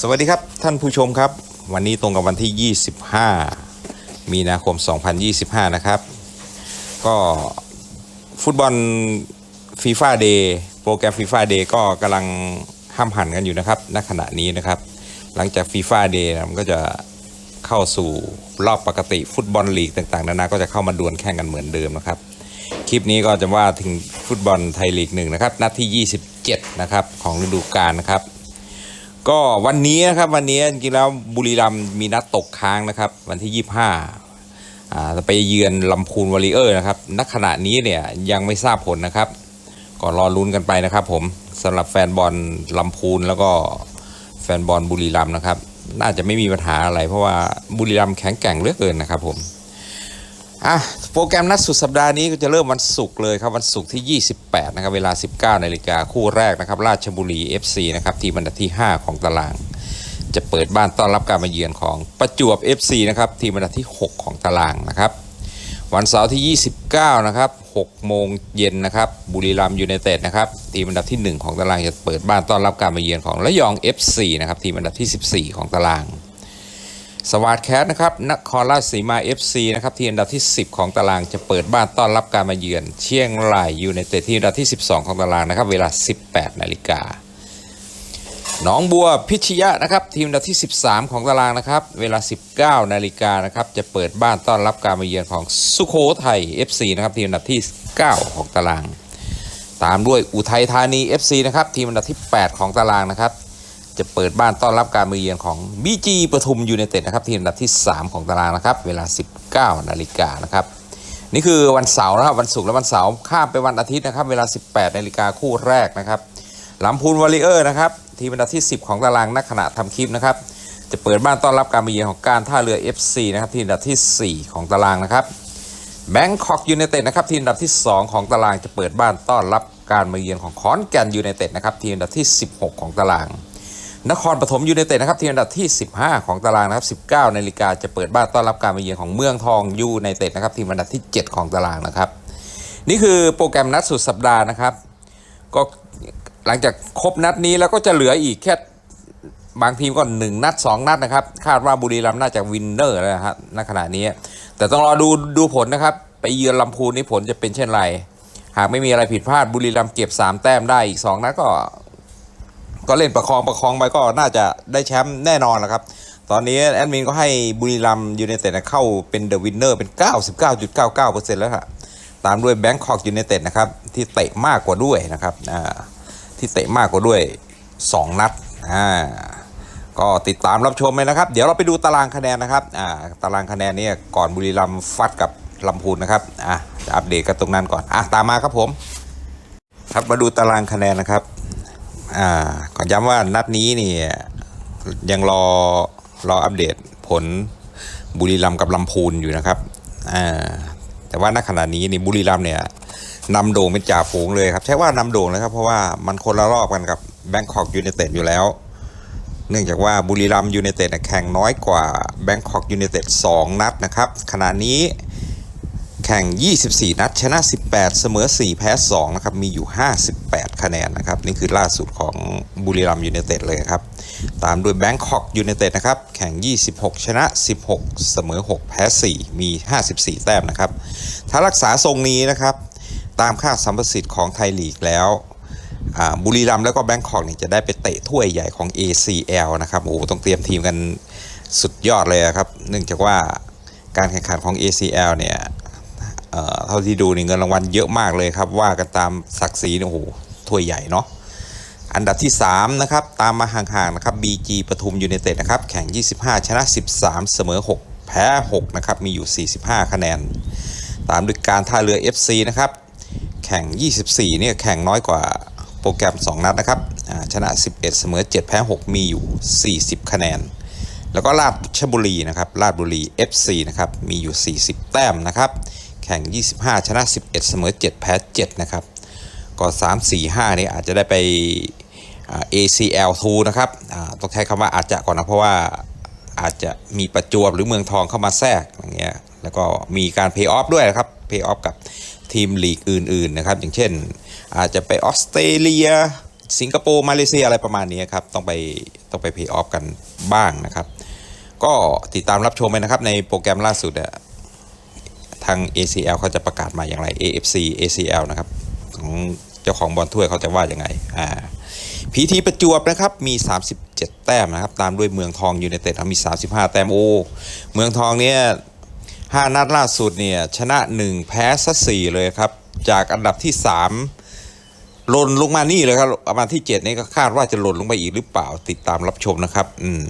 สวัสดีครับท่านผู้ชมครับ วันนี้ตรงกับวันที่ 25 มีนาคม 2025 นะครับ ก็ฟุตบอลฟีฟ่าเดย์โปรแกรมฟีฟ่าเดย์ก็กำลังห้ามหันกันอยู่นะครับณขณะนี้นะครับ หลังจากฟีฟ่าเดย์มันก็จะเข้าสู่รอบปกติฟุตบอลลีกต่างๆ นานาก็จะเข้ามาดวลแข่งกันเหมือนเดิมนะครับ คลิปนี้ก็จะว่าถึงฟุตบอลไทยลีกหนึ่งนะครับนัดที่ 27 นะครับของฤดูกาลนะครับ ก็วันนี้นะครับวันนี้จริงๆแล้วบุรีรัมย์มีนัดตกค้างนะครับ วันที่ 25อ่าจะไปเยือนลำพูนวอริเออร์นะครับณขณะนี้เนี่ยยังไม่ทราบผลนะครับก็รอลุ้นกันไปนะครับ ผมสำหรับแฟนบอลลำพูนแล้วก็แฟนบอลบุรีรัมย์นะครับ น่าจะไม่มีปัญหาอะไร เพราะว่าบุรีรัมย์แข็งแกร่งเหลือเกินนะครับผม อะโปรแกรมนัดสุดสัปดาห์นี้ก็จะเริ่มวันศุกร์เลยครับวันศุกร์ที่ 28 นะครับ เวลา 19นาฬิกาคู่แรกนะครับ ราชบุรี FC นะครับ ทีมอันดับที่ 5 ของตาราง จะเปิดบ้านต้อนรับการมาเยือนของประจวบ FC นะครับ ทีมอันดับที่ 6 ของตารางนะครับ วันเสาร์ที่ 29 นะครับ6โมงเย็นนะครับบุรีรัมย์ยูไนเต็ดนะครับทีมอันดับที่ 1 ของตารางจะเปิดบ้านต้อนรับการมาเยือนของระยอง FC นะครับทีมอันดับที่ 14 ของตาราง สวัสดแคสนะครับนครราชสีมา FC นะครับที่อันดับที่ 10 ของตารางจะเปิดบ้านต้อนรับการมาเยือน เชียงรายยูไนเต็ดที่อันดับที่ 12 ของตารางนะครับ เวลา 18 นาฬิกาหนองบัวพิชยะนะครับทีมอันดับที่ 13 ของตารางนะครับ เวลา 19 นาฬิกานะครับจะเปิดบ้านต้อนรับการมาเยือนของสุโขทัย FC นะครับทีมอันดับที่ 9 ของตาราง ตามด้วยอุทัยธานี FC นะครับทีมอันดับที่ 8 ของตารางนะครับ จะเปิดบ้านต้อนรับการมาเยือนของ BG ปทุมยูไนเต็ดนะครับทีมอันดับที่ 3 ของตารางนะครับ เวลา 19นาฬิกานะครับนี่คือวันเสาร์นะครับวันศุกร์และวันเสาร์ข้ามไปวันอาทิตย์นะครับ เวลา 18นาฬิกาคู่แรกนะครับลำพูนวอริเออร์นะครับทีมอันดับที่ 10 ของตารางณขณะทำคลิปนะครับจะเปิดบ้านต้อนรับการมาเยือนของการท่าเรือ FC นะครับทีมอันดับทีสี่4 ของตารางนะครับแบงคอกยูไนเต็ดนะครับทีมอันดับที่ 2 ของตารางจะเปิดบ้านต้อนรับการมาเยือนของขอนแก่นยูไนเต็ดนะครับทีมอันดับที่ 16 ของตาราง นครปฐมยูไนเต็ดนะครับทีมอันดับที่ 15 ของตารางนะครับ19นาฬิกาจะเปิดบ้านต้อนรับการมาเยือนของเมืองทองยูไนเต็ดนะครับทีมอันดับที่ 7 ของตารางนะครับ นี่คือโปรแกรมนัดสุดสัปดาห์นะครับ ก็หลังจากครบนัดนี้แล้วก็จะเหลืออีกแค่บางทีมก็1นัด 2 นัดนะครับ คาดว่าบุรีรัมย์น่าจะวินเนอร์แล้วนะครับณขณะนี้ แต่ต้องรอดูดูผลนะครับ ไปเยือนลำพูนนี่ผลจะเป็นเช่นไร หากไม่มีอะไรผิดพลาดบุรีรัมย์เก็บ 3 แต้มได้อีก 2 นัดก็ ก็เล่นประคองประคองไปก็น่าจะได้แชมป์แน่นอนแหละครับ ตอนนี้แอดมินก็ให้บุรีรัมย์ยูไนเต็ดเข้าเป็นเดอะวินเนอร์เป็น 99.99%แล้วค่ะตามด้วยแบงคอกยูไนเต็ดนะครับที่เตะมากกว่าด้วยนะครับที่เตะมากกว่าด้วย 2 นัดก็ติดตามรับชมเลยนะครับ เดี๋ยวเราไปดูตารางคะแนนนะครับตารางคะแนนเนี่ยก่อนบุรีรัมฟัดกับลำพูนนะครับอะจะอัปเดตกันตรงนั้นก่อนอะตามมาครับผม ครับมาดูตารางคะแนนนะครับ อ่าขอย้ำว่านัดนี้เนี่ยยังรอรออัปเดตผลบุรีรัมย์กับลำพูนอยู่นะครับอ่าแต่ว่าณขณะนี้นี่บุรีรัมย์เนี่ยนำโด่งเป็นจ่าฝูงเลยครับ ใช่ว่านำโด่งเลยครับ เพราะว่ามันคนละรอบกันกับแบงคอกยูไนเต็ดอยู่แล้ว เนื่องจากว่าบุรีรัมย์ยูไนเต็ดแข่งน้อยกว่าแบงคอกยูไนเต็ด2นัดนะครับ ขณะนี้ แข่ง 24 นัด ชนะ 18 เสมอ 4 แพ้ 2 นะครับ มีอยู่ 58 คะแนนนะครับ นี่คือล่าสุดของบุรีรัมย์ยูไนเต็ดเลยครับ ตามด้วยแบงคอกยูไนเต็ดนะครับ แข่ง 26 ชนะ 16 เสมอ 6 แพ้ 4 มี 54 แต้มนะครับ ถ้ารักษาทรงนี้นะครับ ตามค่าสัมประสิทธิ์ของไทยลีกแล้วบุรีรัมย์แล้วก็แบงคอกเนี่ยจะได้ไปเตะถ้วยใหญ่ของ ACL นะครับ โอ้ต้องเตรียมทีมกันสุดยอดเลยครับ เนื่องจากว่าการแข่งขันของ ACL เนี่ย เท่าที่ดูนี่เงินรางวัลเยอะมากเลยครับ ว่ากันตามศักดิ์ศรีโอ้โหถ้วยใหญ่เนาะอันดับที่ 3 นะครับ ตามมาห่างๆนะครับ BG ปทุมยูไนเต็ดนะครับ แข่ง 25 ชนะ 13 เสมอ 6 แพ้ 6 นะครับ มีอยู่ 45 คะแนน ตามด้วยการท่าเรือ FC นะครับ แข่ง 24 เนี่ย แข่งน้อยกว่าโปรแกรม 2 นัดนะครับ ชนะ 11 เสมอ 7 แพ้ 6 มีอยู่ 40 คะแนน แล้วก็ราชบุรีนะครับ ราชบุรี FC นะครับ มีอยู่ 40 แต้มนะครับ แข่ง 25 ชนะ 11 เสมอ 7 แพ้ 7 นะครับ ก็3 4 5นี่อาจจะได้ไป ACL 2 นะครับต้องใช้คำว่าอาจจะก่อนนะ เพราะว่าอาจจะมีประจวบหรือเมืองทองเข้ามาแทรกอย่างเงี้ยแล้วก็มีการเพย์ออฟด้วยนะครับเพย์ออฟกับทีมลีกอื่นๆนะครับ อย่างเช่น อาจจะไปออสเตรเลีย สิงคโปร์ มาเลเซียอะไรประมาณนี้ครับ ต้องไปต้องไปเพย์ออฟกันบ้างนะครับ ก็ติดตามรับชมไปนะครับในโปรแกรมล่าสุดอะ ทาง ACL เขาจะประกาศมาอย่างไร AFC ACL นะครับของเจ้าของบอลถ้วยเขาจะว่าอย่างไงอ่าพีทีประจวบนะครับมี 37 แต้มนะครับตามด้วยเมืองทองยูไนเต็ดมี 35 แต้มโอเมืองทองเนี่ยห้านัดล่าสุดเนี่ยชนะ 1 แพ้ซะสี่เลยครับ จากอันดับที่ 3 หล่นลงมานี่เลยครับประมาณที่ 7 นี่ก็คาดว่าจะหล่นลงไปอีกหรือเปล่าติดตามรับชมนะครับ อืม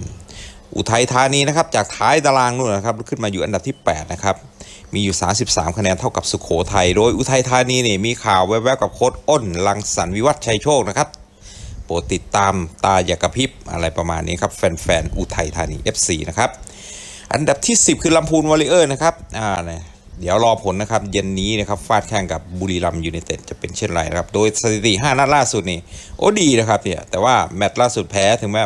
อุทัยธานีนะครับ จากท้ายตารางนู่นนะครับขึ้นมาอยู่อันดับที่ 8 นะครับ มีอยู่ 33 คะแนนเท่ากับสุขโขทัย โดยอุทัยธานีนี่มีข่าวแวบๆกับโค้ดอ้น ลังสรรค์วิวัฒชัยโชคนะครับ โปรดติดตามตาอย่ากระพริบอะไรประมาณนี้ครับ แฟนๆ อุทัยธานี FC นะครับ อันดับที่ 10 คือลำพูนวอริเออร์นะครับ อ่าเนี่ยเดี๋ยวรอผลนะครับ เย็นนี้นะครับฟาดแข่งกับบุรีรัมยูไนเต็ดจะเป็นเช่นไรนะครับ โดยสถิติ 5 นัดล่าสุดนี่โอ้ดีนะครับเนี่ยแต่ว่าแมตช์ล่าสุดแพ้ถึงแม้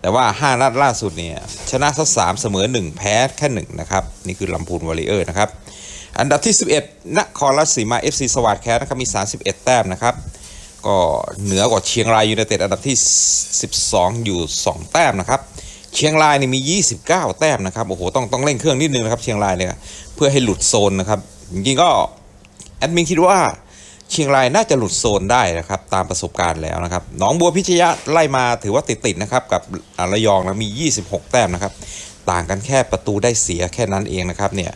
แต่ว่า 5 นัดล่าสุดเนี่ยชนะสักสามเสมอ 1 แพ้แค่1นะครับ นี่คือลำพูนวอริเออร์นะครับ อันดับที่ 11นครราชสีมา FC สวัสด์แคสนะครับมี 31 แต้มนะครับ ก็เหนือกว่าเชียงรายยูไนเต็ดอันดับที่ 12 อยู่ 2 แต้มนะครับ เชียงรายนี่มี 29 แต้มนะครับโอ้โหต้องต้องเร่งเครื่องนิดนึงนะครับเชียงรายเนี่ยเพื่อให้หลุดโซนนะครับจริงๆก็แอดมินคิดว่าเชียงรายน่าจะหลุดโซนได้นะครับตามประสบการณ์แล้วนะครับหนองบัวพิชยะไล่มาถือว่าติดๆนะครับกับอาระยองนะมี 26 แต้มนะครับต่างกันแค่ประตูได้เสียแค่นั้นเองนะครับเนี่ย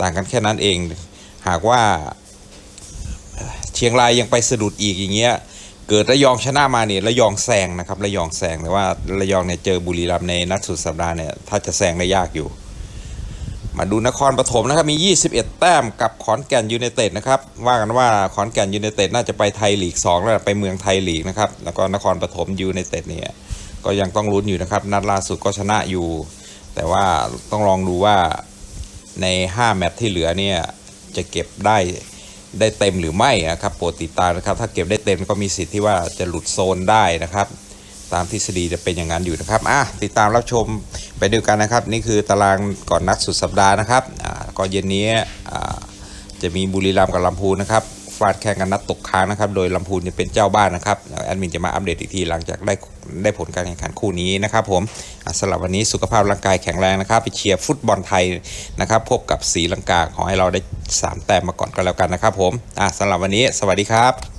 ต่างกันแค่นั้นเอง หากว่าเชียงรายยังไปสะดุดอีกอย่างเงี้ยเกิดระยองชนะมาเนี่ยระยองแซงนะครับระยองแซงแต่ว่าระยองเนี่ยเจอบุรีรัมย์ในนัดสุดสัปดาห์เนี่ยถ้าจะแซงได้ยากอยู่ มาดูนครปฐมนะครับมี 21 แต้มกับขอนแก่นยูไนเต็ดนะครับว่ากันว่าขอนแก่นยูไนเต็ดน่าจะไปไทยลีก2แล้วไปเมืองไทยลีกนะครับแล้วก็นครปฐมยูไนเต็ดเนี่ยก็ยังต้องลุ้นอยู่นะครับนัดล่าสุดก็ชนะอยู่ แต่ว่าต้องลองดูว่า ใน 5 แมตช์ที่เหลือเนี่ย จะเก็บได้ได้เต็มหรือไม่นะครับโปรดติดตามนะครับ ถ้าเก็บได้เต็มก็มีสิทธิ์ที่ว่าจะหลุดโซนได้นะครับ ตามทฤษฎีจะเป็นอย่างนั้นอยู่นะครับอะติดตามรับชมไปด้วยกันนะครับ นี่คือตารางก่อนนัดสุดสัปดาห์นะครับอ่าก็เย็นนี้อ่าจะมีบุรีรัมย์กับลำพูนนะครับฟาดแข่งกันนัดตกค้างนะครับ โดยลำพูนจะเป็นเจ้าบ้านนะครับแล้วแอดมินจะมาอัปเดตอีกทีหลังจากได้ ได้ผลการแข่งขันคู่นี้นะครับผมสำหรับวันนี้สุขภาพร่างกายแข็งแรงนะครับ ไปเชียร์ฟุตบอลไทยนะครับพบกับสีลังกาขอให้เราได้สามแต้มมาก่อนก็แล้วกันนะครับผมสำหรับวันนี้ สวัสดีครับ